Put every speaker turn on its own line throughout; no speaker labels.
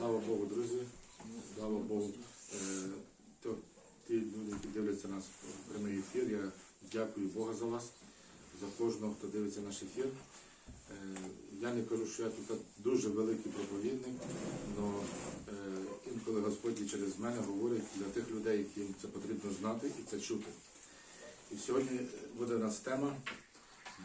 Слава Богу, друзі. Слава Богу. Е, Ті люди, які дивляться нас в прямий ефір, я дякую Бога за вас, за кожного, хто дивиться наш ефір. Е, Я не кажу, що я тут дуже великий проповідник, але інколи Господь через мене говорить для тих людей, яким це потрібно знати і це чути. І сьогодні буде у нас тема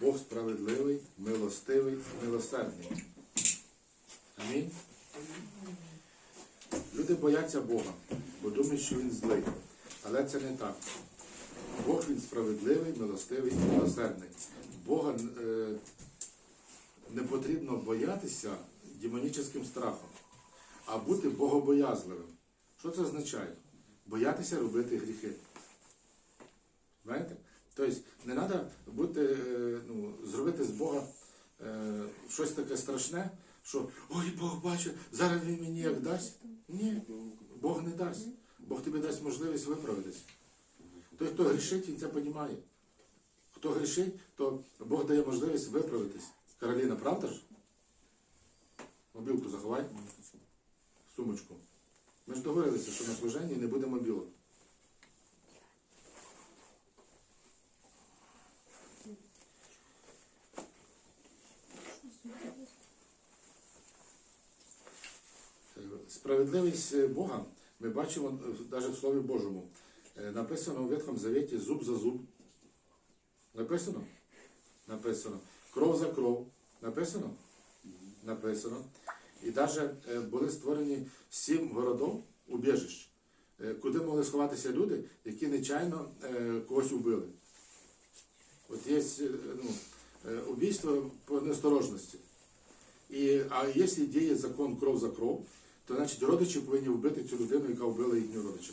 Бог справедливий, милостивий, милосердний. Амінь. Люди бояться Бога, бо думають, що Він злий. Але це не так. Бог він справедливий, милостивий і милосердний. Бога е, не потрібно боятися демонічним страхом, а бути богобоязливим. Що це означає? Боятися робити гріхи. Знаєте? Тобто не треба бути, е, ну, зробити з Бога е, щось таке страшне, що ой, Бог бачить, зараз він мені як дасть. Ні, Бог не дасть. Бог тобі дасть можливість виправитися. Той, хто грішить, він це розуміє. Хто грішить, то Бог дає можливість виправитись. Кароліна, правда ж? Мобілку заховай. Сумочку. Ми ж договорилися, що на служенні не буде мобілок. Справедливість е, Бога ми бачимо навіть в Слові Божому. Е, Написано у Ветхому Завіті зуб за зуб. Написано? Написано. Кров за кров. Написано? Написано. І навіть були створені сім городов убіжищ, е, куди могли сховатися люди, які нечайно е, когось убили. От є е, ну, е, убійство по неосторожності. І, а якщо діє закон кров за кров, то значить родичі повинні вбити цю людину, яка вбила їхню родича.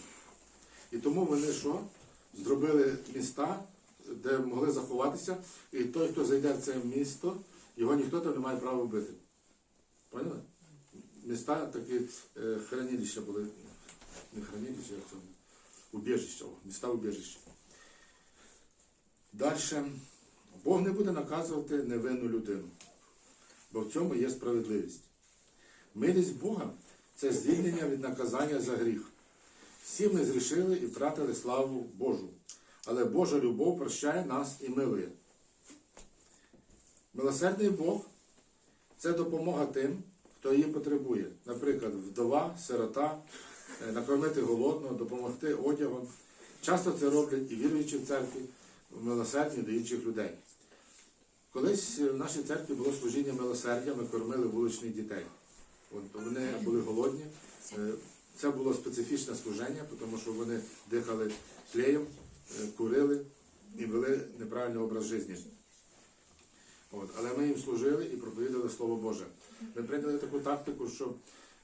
І тому вони що? Зробили міста, де могли заховатися, і той, хто зайде в це місто, його ніхто там не має права вбити. Поняли? Міста такі е, хранилища були. Не хранилища, як це? Убіжища. Міста убіжища. Далі. Бог не буде наказувати невинну людину бо в цьому є справедливість. Милість Бога це звільнення від наказання за гріх. Всі ми зрішили і втратили славу Божу, але Божа любов прощає нас і милує. Милосердний Бог це допомога тим, хто її потребує. Наприклад, вдова, сирота, е, накормити голодного, допомогти одягом. Часто це роблять і віруючі в церкві, милосердні до інших людей. Колись в нашій церкві було служіння милосердя, ми кормили вуличних дітей. Вони були голодні. Е, Це було специфічне служення, тому що вони дихали клеєм, е, курили і вели неправильний образ життя. От. Але ми їм служили і проповідали Слово Боже. Ми прийняли таку тактику, що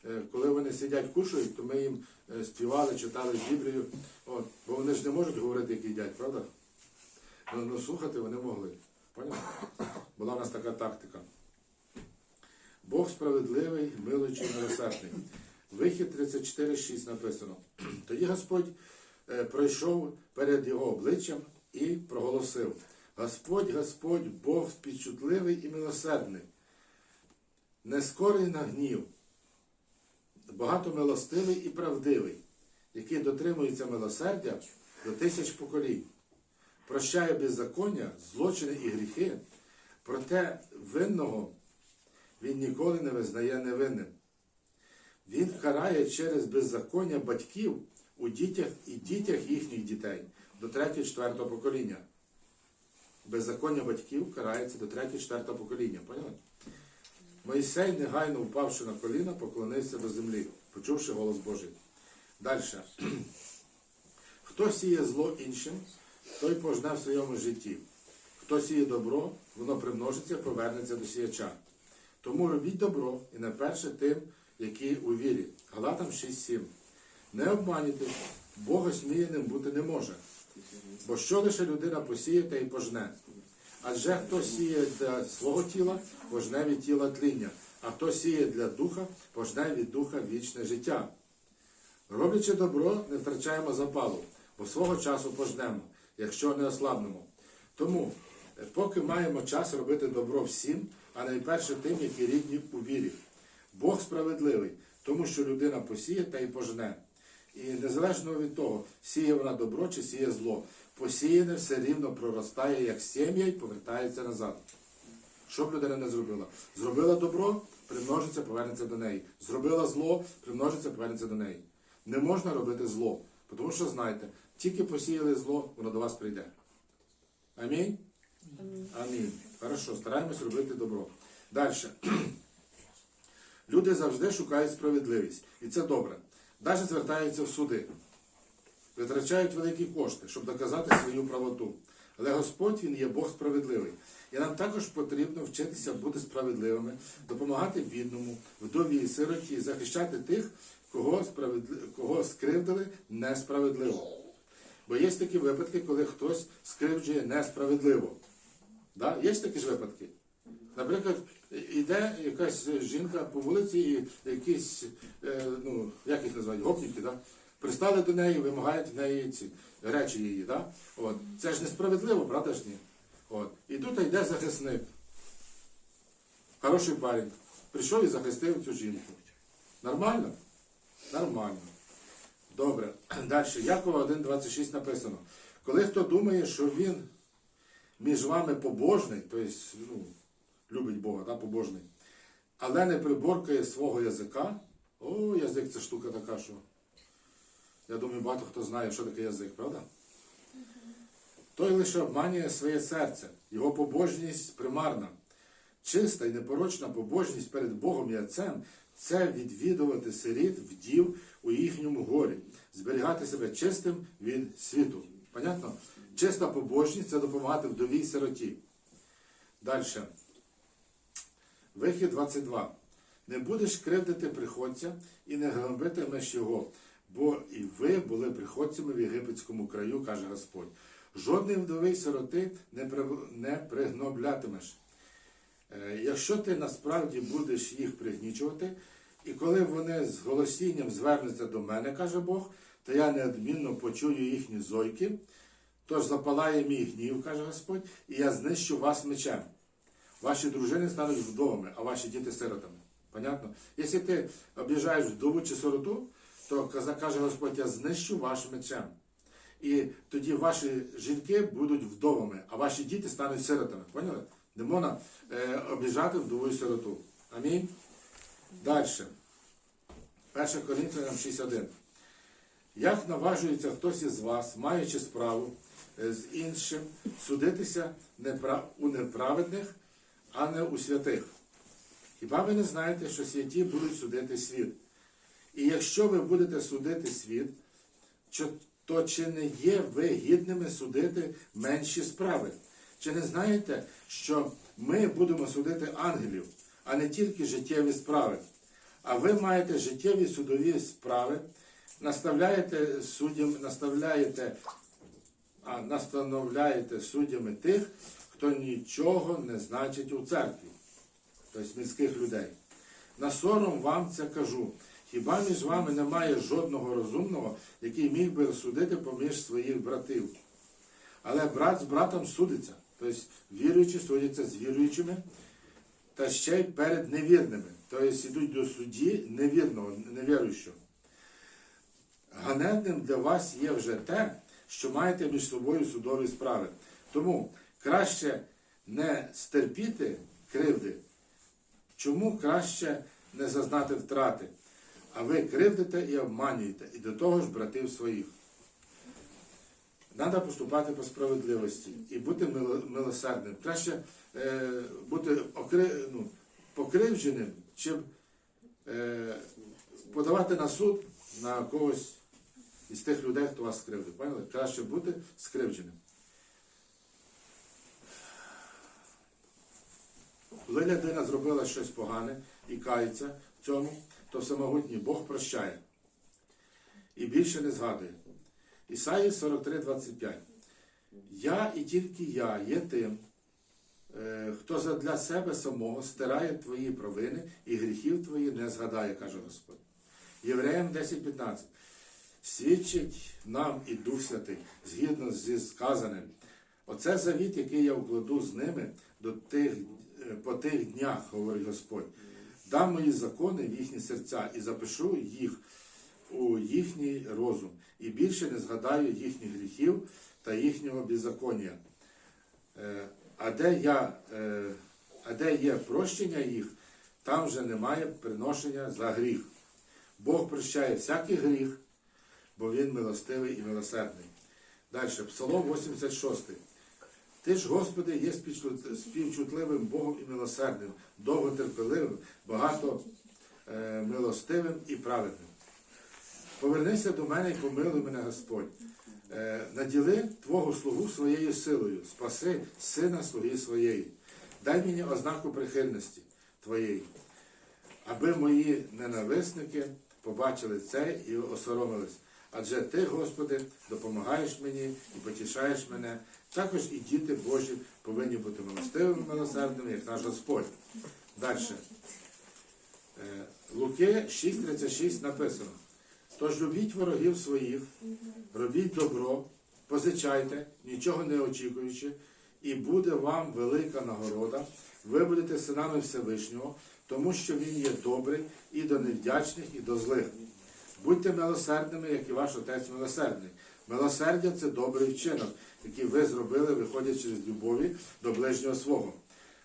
е, коли вони сидять, кушають, то ми їм співали, читали Біблію. От. Бо вони ж не можуть говорити, як їдять, правда? Ну, ну, слухати вони могли. Поняли? Була в нас така тактика. Бог справедливий, милуючий, милосердний. Вихід 34.6 написано. Тоді Господь е, пройшов перед його обличчям і проголосив: Господь, Господь, Бог співчутливий і милосердний, не скорий на гнів, багатомилостивий і правдивий, який дотримується милосердя до тисяч поколінь прощає беззаконня, злочини і гріхи, проте винного він ніколи не визнає невинним. Він карає через беззаконня батьків у дітях і дітях їхніх дітей до 3-4 покоління. Беззаконня батьків карається до 3-4 покоління. Поняли? Моїсей, негайно впавши на коліна, поклонився до землі, почувши голос Божий. Далі. Хто сіє зло іншим, той пожне в своєму житті. Хто сіє добро, воно примножиться, повернеться до сіяча. Тому робіть добро і найперше тим, які у вірі. Галатам 6.7. Не обманюйте, Бога сміяним бути не може. Бо що лише людина посіє, та й пожне. Адже хто сіє для свого тіла, пожне від тіла тління, а хто сіє для духа, пожне від духа вічне життя. Роблячи добро, не втрачаємо запалу, бо свого часу пожнемо, якщо не ослабнемо. Тому, поки маємо час робити добро всім, а найперше тим, які рідні у вірі. Бог справедливий, тому що людина посіє та й пожне. І незалежно від того, сіє вона добро чи сіє зло, посіяне все рівно проростає як сім'я і повертається назад. Що б людина не зробила? Зробила добро, примножиться, повернеться до неї. Зробила зло, примножиться, повернеться до неї. Не можна робити зло, тому що знайте, тільки посіяли зло, воно до вас прийде. Амінь? Амінь. Хорошо, стараємось робити добро. Далі. Люди завжди шукають справедливість. І це добре. Навіть звертаються в суди. Витрачають великі кошти, щоб доказати свою правоту. Але Господь Він є Бог справедливий. І нам також потрібно вчитися бути справедливими, допомагати бідному, вдові і сироті, захищати тих, кого, справедли... кого скривдили несправедливо. Бо є такі випадки, коли хтось скривджує несправедливо. Да? Є такі ж випадки. Наприклад, йде якась жінка по вулиці і якісь, е, ну, як їх називають, гопніки, да? пристали до неї, вимагають в неї ці речі її. Да? От. Це ж несправедливо, правда ж ні? От. І тут йде захисник. Хороший парень. Прийшов і захистив цю жінку. Нормально? Нормально. Добре. Далі. Якова 1.26 написано. Коли хто думає, що він між вами побожний, тобто ну, любить Бога, да, побожний, але не приборкає свого язика, о, язик це штука така, що я думаю, багато хто знає, що таке язик, правда? Той лише обманює своє серце, його побожність примарна. Чиста і непорочна побожність перед Богом і Отцем це відвідувати сиріт, вдів у їхньому горі, зберігати себе чистим від світу. Понятно? Чиста побожність це допомагати вдовій сироті. Далі. Вихід 22. Не будеш кривдити приходця і не гнобитимеш його, бо і ви були приходцями в єгипетському краю, каже Господь. Жодний вдовий сироти не пригноблятимеш. Е, Якщо ти насправді будеш їх пригнічувати, і коли вони з голосінням звернуться до мене, каже Бог, то я неодмінно почую їхні зойки, тож запалає мій гнів, каже Господь, і я знищу вас мечем. Ваші дружини стануть вдовами, а ваші діти сиротами. Понятно? Якщо ти обіжаєш вдову чи сироту, то каже Господь, я знищу ваш мечем. І тоді ваші жінки будуть вдовами, а ваші діти стануть сиротами. Поняли? Не можна е, обіжати вдову і сироту. Амінь. Далі. 1 Коринфянам 61. Як наважується хтось із вас, маючи справу з іншим, судитися у неправедних, а не у святих? Хіба ви не знаєте, що святі будуть судити світ? І якщо ви будете судити світ, то чи не є ви гідними судити менші справи? Чи не знаєте, що ми будемо судити ангелів, а не тільки життєві справи? А ви маєте життєві судові справи, наставляєте суддям, наставляєте, а настановляєте суддями тих, хто нічого не значить у церкві, тобто міських людей. На сором вам це кажу. Хіба між вами немає жодного розумного, який міг би розсудити поміж своїх братів? Але брат з братом судиться, тобто віруючі судяться з віруючими, та ще й перед невірними. Тобто йдуть до судді невірного, невіруючого. Ганебним для вас є вже те, що маєте між собою судові справи. Тому краще не стерпіти кривди, чому краще не зазнати втрати? А ви кривдите і обманюєте, і до того ж братів своїх. Треба поступати по справедливості і бути милосердним. Краще е, бути окри, ну, покривдженим, чим е, подавати на суд на когось із тих людей, хто вас скривдив. Поняли? Краще бути скривдженим. Коли людина зробила щось погане і кається в цьому, то всемогутній Бог прощає і більше не згадує. Ісаї 43, 25. Я і тільки я є тим, е, хто задля себе самого стирає твої провини і гріхів твої не згадає, каже Господь. Євреям 10.15. Свідчить нам і Дух Святий, згідно зі сказаним. Оце завіт, який я укладу з ними до тих, е, по тих днях, говорить Господь. Дам мої закони в їхні серця і запишу їх у їхній розум, і більше не згадаю їхніх гріхів та їхнього беззаконня. Е, А де, я, е, а де є прощення їх, там вже немає приношення за гріх. Бог прощає всякий гріх, бо Він милостивий і милосердний. Далі, Псалом 86. Ти ж, Господи, є співчутливим Богом і милосердним, довготерпеливим, багато е, милостивим і праведним. Повернися до мене і помилуй мене, Господь. Е, наділи Твого слугу своєю силою, спаси сина слуги своєї. Дай мені ознаку прихильності Твоєї, аби мої ненависники побачили це і осоромились. Адже Ти, Господи, допомагаєш мені і потішаєш мене. Також і діти Божі повинні бути милостивими, милосердними, як наш Господь. Далі. Е, Луки 6.36 написано. Тож любіть ворогів своїх, робіть добро, позичайте, нічого не очікуючи, і буде вам велика нагорода. Ви будете синами Всевишнього, тому що Він є добрий і до невдячних, і до злих. Будьте милосердними, як і ваш отець милосердний. Милосердя це добрий вчинок, який ви зробили, виходячи з любові до ближнього свого.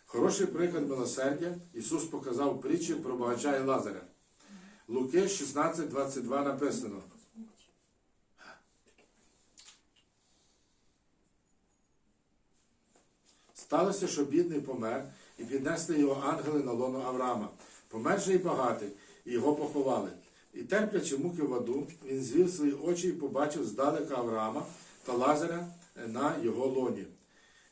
Хороший приклад милосердя Ісус показав притчі про багача і Лазаря. Луки 16.22 написано. Сталося, що бідний помер, і піднесли його ангели на лоно Авраама. Помер же й багатий, і його поховали. І терплячи муки в аду, він звів свої очі і побачив здалека Авраама та Лазаря на його лоні.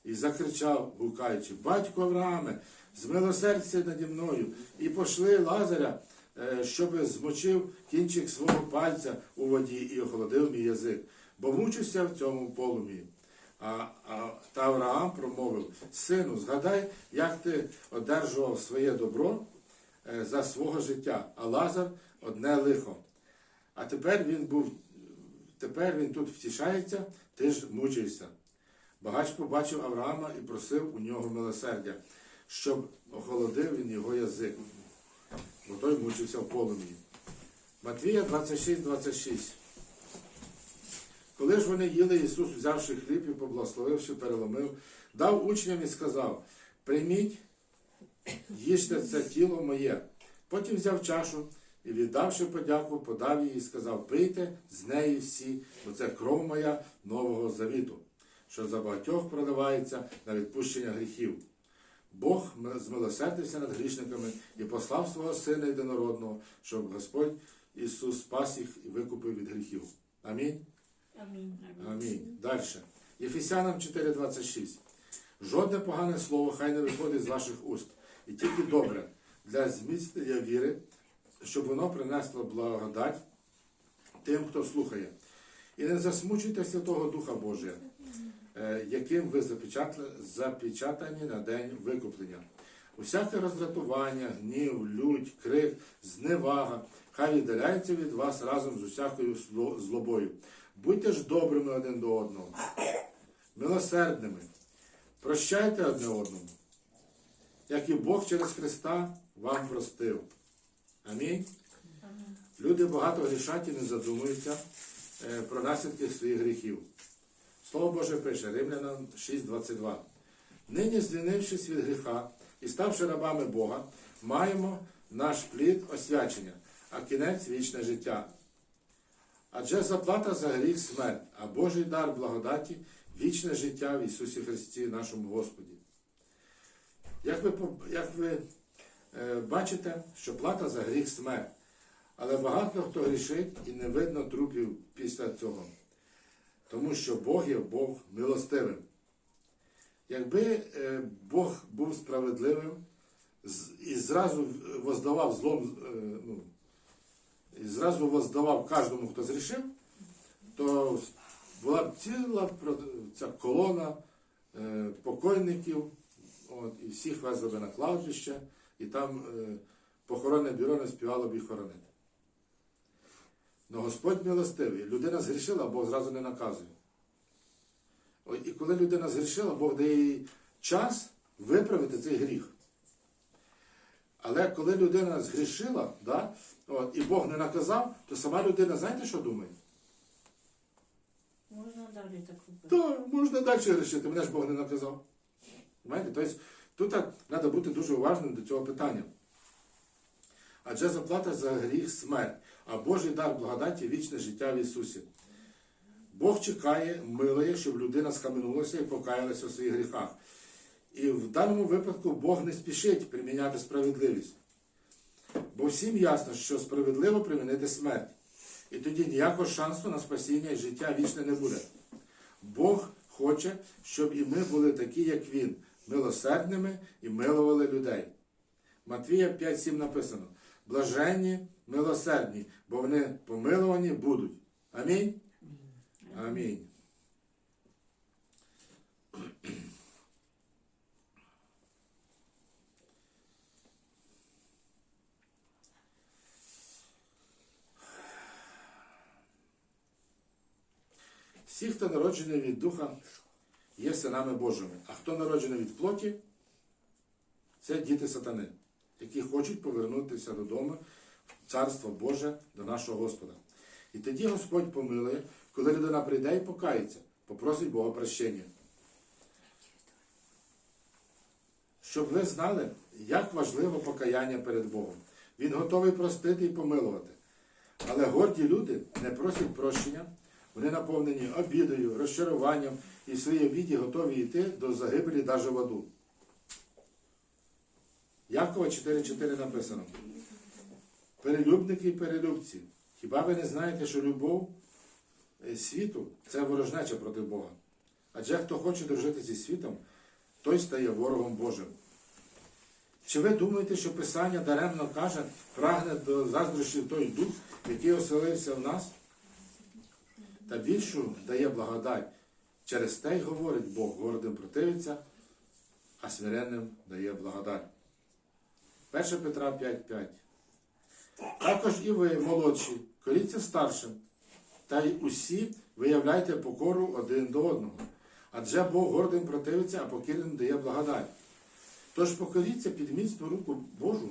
І закричав, гукаючи, Батько Аврааме, змилосердься наді мною, і пошли Лазаря, е, щоб змочив кінчик свого пальця у воді і охолодив мій язик, бо мучуся в цьому полум'ї. А, а, та Авраам промовив, сину, згадай, як ти одержував своє добро е, за свого життя, а Лазар одне лихо. А тепер він був, тепер він тут втішається, ти ж мучишся. Багач побачив Авраама і просив у нього милосердя, щоб охолодив він його язик, бо той мучився в полум'ї. Матвія 26-26. Коли ж вони їли, Ісус, взявши хліб і поблагословивши, переломив, дав учням і сказав: Прийміть, їжте це тіло моє. Потім взяв чашу і, віддавши подяку, подав її і сказав: Пийте з неї всі, бо це кров моя нового завіту, що за багатьох проливається на відпущення гріхів. Бог змилосердився над грішниками і послав свого Сина єдинородного, щоб Господь Ісус спас їх і викупив від гріхів. Амінь.
Амінь.
Амінь. Далі. Єфесянам 4.26. Жодне погане слово хай не виходить з ваших уст, і тільки добре для зміцнення віри, щоб воно принесло благодать тим, хто слухає. І не засмучуйте Святого Духа Божия, е, яким ви запечатані на день викуплення. Усяке роздратування, гнів, лють, крик, зневага, хай віддаляється від вас разом з усякою злобою. Будьте ж добрими один до одного, милосердними, прощайте одне одному, як і Бог через Христа вам простив. Амінь. Люди багато грішать і не задумуються е, про наслідки своїх гріхів. Слово Боже пише, Римлянам 6.22. Нині, звільнившись від гріха і ставши рабами Бога, маємо наш плід освячення, а кінець вічне життя. Адже заплата за гріх смерть, а Божий дар благодаті вічне життя в Ісусі Христі, нашому Господі. Як ви, як ви бачите, що плата за гріх смерть, але багато хто грішить і не видно трупів після цього. Тому що Бог є Бог милостивим. Якби е, Бог був справедливим і зразу воздавав злом, е, ну, і зразу воздавав кожному, хто зрішив, то була б ціла ця колона е, покойників, от, і всіх везли би на кладбище, і там е, похоронне бюро не співало б їх хоронити. Но Господь милостивий. Людина згрішила, Бог зразу не наказує. І коли людина згрішила, Бог дає їй час виправити цей гріх. Але коли людина згрішила, да, от, і Бог не наказав, то сама людина, знаєте, що думає?
Можна далі так робити.
Так, можна далі грішити, мене ж Бог не наказав. Знаєте? Тобто тут треба бути дуже уважним до цього питання. Адже заплата за гріх смерть, а Божий дар благодаті вічне життя в Ісусі. Бог чекає, милує, щоб людина схаменулася і покаялася у своїх гріхах. І в даному випадку Бог не спішить приміняти справедливість. Бо всім ясно, що справедливо примінити смерть. І тоді ніякого шансу на спасіння і життя вічне не буде. Бог хоче, щоб і ми були такі, як Він, милосердними і милували людей. Матвія 5.7 написано: Блаженні, милосердні, бо вони помилувані будуть. Амінь. Амінь. Всі, хто народжений від Духа, є синами Божими. А хто народжений від плоті, це діти сатани, які хочуть повернутися додому в Царство Боже до нашого Господа. І тоді Господь помилує, коли людина прийде і покається, попросить Бога прощення. Щоб ви знали, як важливо покаяння перед Богом. Він готовий простити і помилувати. Але горді люди не просять прощення, вони наповнені обідою, розчаруванням і в своїй обіді готові йти до загибелі навіть в аду. Якова 4.4 написано. Перелюбники і перелюбці. Хіба ви не знаєте, що любов е, світу це ворожнеча проти Бога? Адже хто хоче дружити зі світом, той стає ворогом Божим. Чи ви думаєте, що Писання даремно каже, прагне до заздрощів той дух, який оселився в нас? Та більшу дає благодать. Через те й говорить Бог, гордим противиться, а смиренним дає благодать. 1 Петра 5.5. Також і ви, молодші, коріться старшим, та й усі виявляйте покору один до одного. Адже Бог гордим противиться, а покірним дає благодать. Тож покоріться під міцну руку Божу,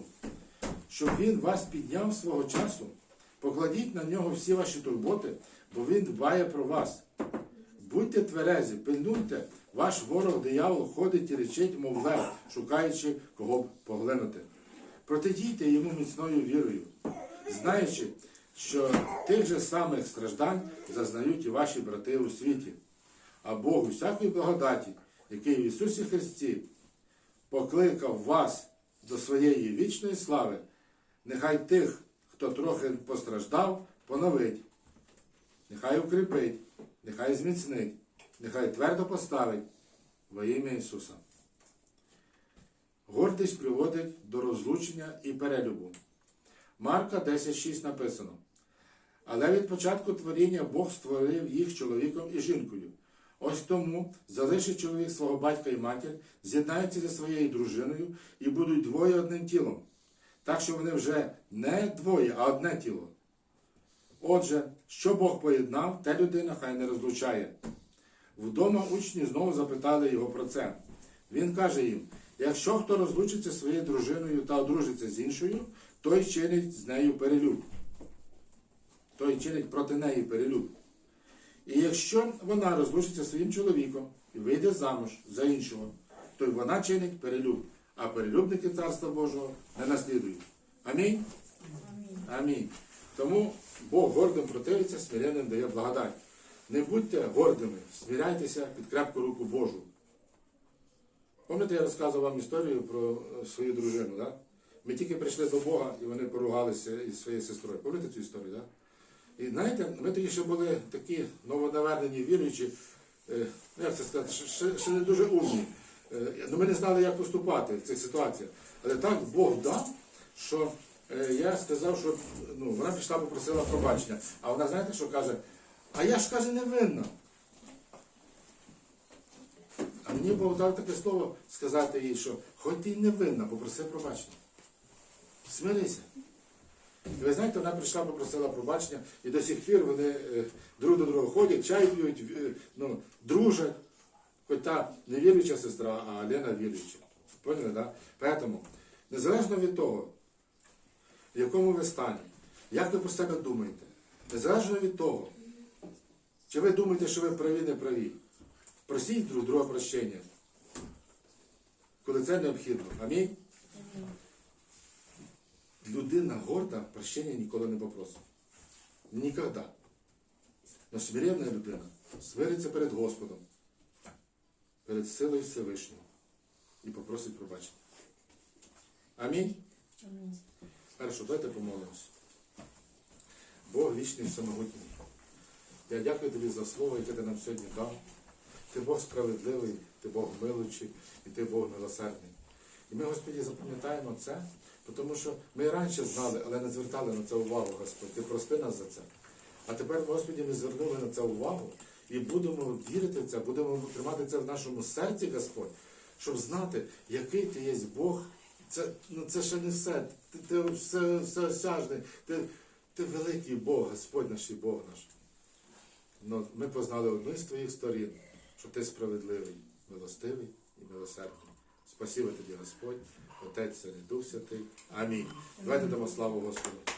щоб Він вас підняв свого часу. Покладіть на нього всі ваші турботи, бо Він дбає про вас. Будьте тверезі, пильнуйте, ваш ворог диявол ходить і речить, мов лев, шукаючи кого б поглинути. Протидійте йому міцною вірою, знаючи, що тих же самих страждань зазнають і ваші брати у світі. А Бог усякої благодаті, який в Ісусі Христі покликав вас до своєї вічної слави, нехай тих, хто трохи постраждав, поновить, нехай укріпить, нехай зміцнить, нехай твердо поставить во ім'я Ісуса. Гордість приводить до розлучення і перелюбу. Марка 10.6 написано. Але від початку творіння Бог створив їх чоловіком і жінкою. Ось тому залишить чоловік свого батька і матір, з'єднаються зі своєю дружиною і будуть двоє одним тілом. Так що вони вже не двоє, а одне тіло. Отже, що Бог поєднав, те людина хай не розлучає. Вдома учні знову запитали його про це. Він каже їм: якщо хто розлучиться зі своєю дружиною та одружиться з іншою, той чинить з нею перелюб. Той чинить проти неї перелюб. І якщо вона розлучиться зі своїм чоловіком і вийде замуж за іншого, то й вона чинить перелюб, а перелюбники Царства Божого не наслідують. Амінь? Амінь. Тому Бог гордим противиться, смиренним дає благодать. Не будьте гордими, сміряйтеся під крепку руку Божу. Пам'ятаєте, я розказував вам історію про свою дружину, да? Ми тільки прийшли до Бога і вони поругалися із своєю сестрою. Пам'ятаєте цю історію? Да? І знаєте, ми тоді ще були такі новонавернені віруючі, е, ну, як це сказати, ще, ще не дуже умні. Е, ну, ми не знали, як поступати в цих ситуаціях. Але так Бог дав, що я сказав, що ну, вона пішла, попросила пробачення. А вона, знаєте, що каже? А я ж каже, невинна. А мені Бог дав таке слово сказати їй, що хоч ти й невинна, попроси пробачення. Смирися. І ви знаєте, вона прийшла, попросила пробачення, і до сих пір вони е, друг до друга ходять, чай п'ють, е, ну, дружать. Хоч та не віруюча сестра, а Лена віруюча. Поняли, да? Поэтому Незалежно від того, в якому ви стані, як ви про себе думаєте, незалежно від того, чи ви думаєте, що ви праві, не праві, просіть друг друга прощення, коли це необхідно. Амінь. Людина горда прощення ніколи не попросить. Ніколи. Но смиренна людина смириться перед Господом, перед силою Всевишнього і попросить пробачення. Амінь. Хорошо, давайте помолимося. Бог вічний всемогутній. Я дякую тобі за слово, яке ти нам сьогодні дав. Ти Бог справедливий, ти Бог милуючий і ти Бог милосердний. І ми, Господі, запам'ятаємо це, тому що ми раніше знали, але не звертали на це увагу, Господь. Ти прости нас за це. А тепер, Господі, ми звернули на це увагу і будемо вірити в це, будемо тримати це в нашому серці, Господь, щоб знати, який ти є Бог. Це, ну, це ще не все. Ти, ти все, все осяжний. Ти, ти великий Бог, Господь наш і Бог наш. Ну, ми познали одну з твоїх сторін, що ти справедливий, милостивий і милосердний. Спасибо тобі, Господь, Отець Син і Дух Святий. Амінь. Давайте дамо славу Господу.